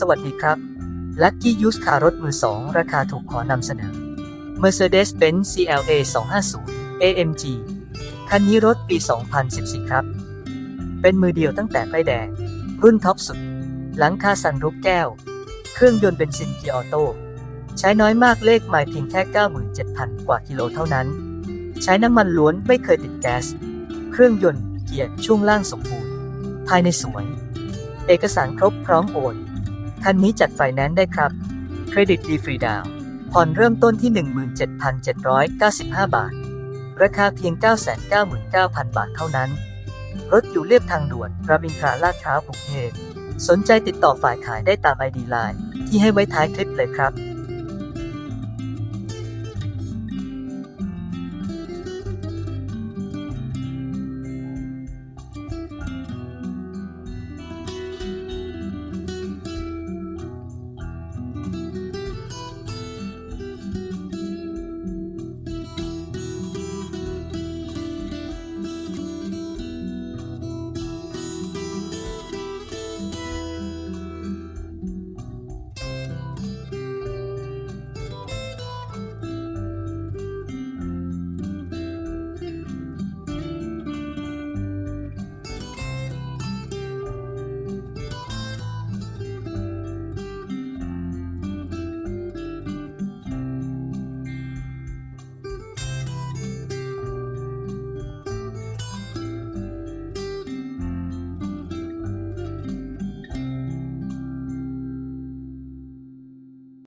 สวัสดีครับ Lucky Used Car รถมือสองราคาถูกขอนำเสนอ Mercedes-Benz CLA 250 AMG คันนี้รถปี 2014 ครับ เป็นมือเดียวตั้งแต่ป้ายแดง รุ่นท็อปสุด หลังคาสันรูปแก้ว เครื่องยนต์เบนซินเกียร์ออโต้ ใช้น้อยมากเลขไมล์เพียงแค่ 97,000 กว่ากิโลเท่านั้น ใช้น้ำมันล้วนไม่เคยติดแก๊ส เครื่องยนต์เกียร์ช่วงล่างสมบูรณ์ ภายในสวย เอกสารครบพร้อมโอน คันนี้จัดไฟแนนซ์ได้ครับ เครดิตดีฟรีดาวน์ผ่อนเริ่มต้นที่ 17,795 บาท ราคาเพียง 999,000 บาทเท่านั้น รถอยู่เรียบทางด่วนรามอินทราลาดพร้าวกรุงเทพสนใจติดต่อฝ่ายขายได้ตามไอดีไลน์ที่ให้ไว้ท้ายคลิปเลยครับ